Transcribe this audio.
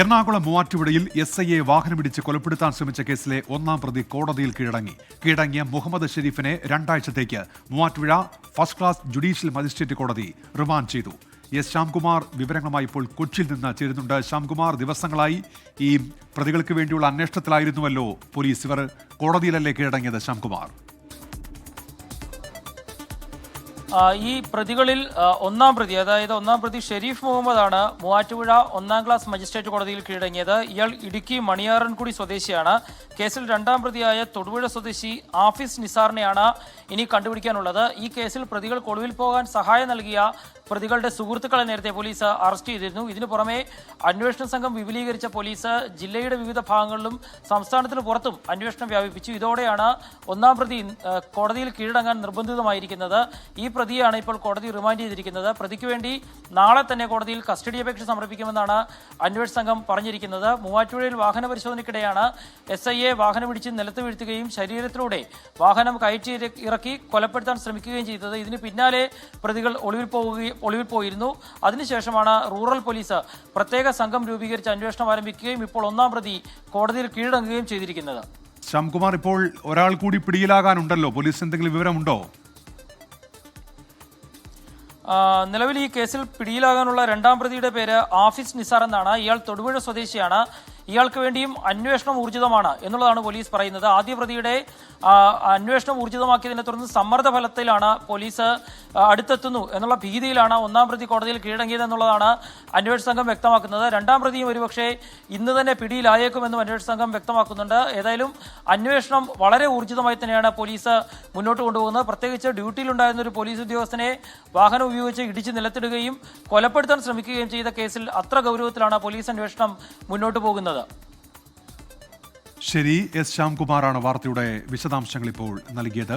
എറണാകുളം മൂവാറ്റുപുഴയിൽ എസ് ഐയെ വാഹനമിടിച്ച് കൊലപ്പെടുത്താൻ ശ്രമിച്ച കേസിലെ ഒന്നാം പ്രതി കോടതിയിൽ കീഴടങ്ങി. കീഴടങ്ങിയ മുഹമ്മദ് ഷെരീഫിനെ രണ്ടാഴ്ചത്തേക്ക് Muvattupuzha first class judicial magistrate കോടതി റിമാൻഡ് ചെയ്തു. എസ് ശ്യാംകുമാർ വിവരങ്ങളുമായി ഇപ്പോൾ കൊച്ചിയിൽ നിന്ന് ചേരുന്നുണ്ട്. ശ്യാംകുമാർ ദിവസങ്ങളായി ഈ പ്രതികൾക്ക് വേണ്ടിയുള്ള അന്വേഷണത്തിലായിരുന്നുവല്ലോ പോലീസ് ഇവർ കോടതിയിലല്ലേ കീഴടങ്ങിയത് ശ്യാംകുമാർ? ഈ പ്രതികളിൽ ഒന്നാം പ്രതി അതായത് ഒന്നാം പ്രതി ഷെരീഫ് മുഹമ്മദാണ് മൂവാറ്റുപുഴ ഒന്നാം ക്ലാസ് മജിസ്ട്രേറ്റ് കോടതിയിൽ കീഴടങ്ങിയത്. ഇയാൾ ഇടുക്കി മണിയാറൻകുടി സ്വദേശിയാണ്. കേസിൽ രണ്ടാം പ്രതിയായ തൊടുപുഴ സ്വദേശി ആഫീസ് നിസാറിനെയാണ് ഇനി കണ്ടുപിടിക്കാനുള്ളത്. ഈ കേസിൽ പ്രതികൾ ഒളിവിൽ പോകാൻ സഹായം നൽകിയ പ്രതികളുടെ സുഹൃത്തുക്കളെ നേരത്തെ പോലീസ് അറസ്റ്റ് ചെയ്തിരുന്നു. ഇതിനു പുറമെ അന്വേഷണ സംഘം വിപുലീകരിച്ച പോലീസ് ജില്ലയുടെ വിവിധ ഭാഗങ്ങളിലും സംസ്ഥാനത്തിന് പുറത്തും അന്വേഷണം വ്യാപിപ്പിച്ചു. ഇതോടെയാണ് ഒന്നാം പ്രതി കോടതിയിൽ കീഴടങ്ങാൻ നിർബന്ധിതമായിരിക്കുന്നത്. ഈ പ്രതിയാണ് ഇപ്പോൾ കോടതി റിമാൻഡ് ചെയ്തിരിക്കുന്നത്. പ്രതിക്ക് വേണ്ടി നാളെ തന്നെ കോടതിയിൽ കസ്റ്റഡി അപേക്ഷ സമർപ്പിക്കുമെന്നാണ് അന്വേഷണ സംഘം പറഞ്ഞിരിക്കുന്നത്. മൂവാറ്റുപുഴയിൽ വാഹന പരിശോധനയ്ക്കിടെയാണ് എസ് ഐ എ വാഹനം ഇടിച്ച് നിലത്ത് വീഴ്ത്തുകയും ശരീരത്തിലൂടെ വാഹനം കയറ്റി ഇറക്കി കൊലപ്പെടുത്താൻ ശ്രമിക്കുകയും ചെയ്തത്. ഇതിന് പിന്നാലെ പ്രതികൾ ഒളിവിൽ പോവുകയും ഒളിവിൽ പോയിരുന്നു. അതിനുശേഷമാണ് റൂറൽ പോലീസ് പ്രത്യേക സംഘം രൂപീകരിച്ച് അന്വേഷണം ആരംഭിക്കുകയും ഇപ്പോൾ ഒന്നാം പ്രതി കോടതിയിൽ കീഴടങ്ങുകയും ചെയ്തിരിക്കുന്നത്. ശ്യാംകുമാർ ഇപ്പോൾ ഒരാൾ കൂടി പിടിയിലാകാനുണ്ടല്ലോ. പോലീസ് എന്തെങ്കിലും വിവരമുണ്ടോ? നിലവിൽ ഈ കേസിൽ പിടിയിലാകാനുള്ള രണ്ടാം പ്രതിയുടെ പേര് ആഫിസ് നിസാർ എന്നാണ്. ഇയാൾ തൊടുപുഴ സ്വദേശിയാണ്. ഇയാൾക്ക് വേണ്ടിയും അന്വേഷണം ഊർജിതമാണ് എന്നുള്ളതാണ് പോലീസ് പറയുന്നത്. ആദ്യ പ്രതിയുടെ അന്വേഷണം ഊർജിതമാക്കിയതിനെ തുടർന്ന് സമ്മർദ്ദ ഫലത്തിലാണ് പോലീസ് അടുത്തെത്തുന്നു എന്നുള്ള ഭീതിയിലാണ് ഒന്നാം പ്രതി കോടതിയിൽ കീഴടങ്ങിയത് എന്നുള്ളതാണ് അന്വേഷണ സംഘം വ്യക്തമാക്കുന്നത്. രണ്ടാം പ്രതിയും ഒരുപക്ഷെ ഇന്ന് തന്നെ പിടിയിലായേക്കുമെന്നും അന്വേഷണ സംഘം വ്യക്തമാക്കുന്നുണ്ട്. ഏതായാലും അന്വേഷണം വളരെ ഊർജിതമായി തന്നെയാണ് പോലീസ് മുന്നോട്ട് കൊണ്ടുപോകുന്നത്. പ്രത്യേകിച്ച് ഡ്യൂട്ടിയിലുണ്ടായിരുന്ന ഒരു പോലീസ് ഉദ്യോഗസ്ഥനെ വാഹനം ഉപയോഗിച്ച് ഇടിച്ച് നിലത്തിടുകയും കൊലപ്പെടുത്താൻ ശ്രമിക്കുകയും ചെയ്ത കേസിൽ അത്ര ഗൗരവത്തിലാണ് പോലീസ് അന്വേഷണം മുന്നോട്ട് പോകുന്നത്. ശരി എസ് ശ്യാംകുമാറാണ് വാർത്തയുടെ വിശദാംശങ്ങൾ ഇപ്പോൾ നൽകിയത്.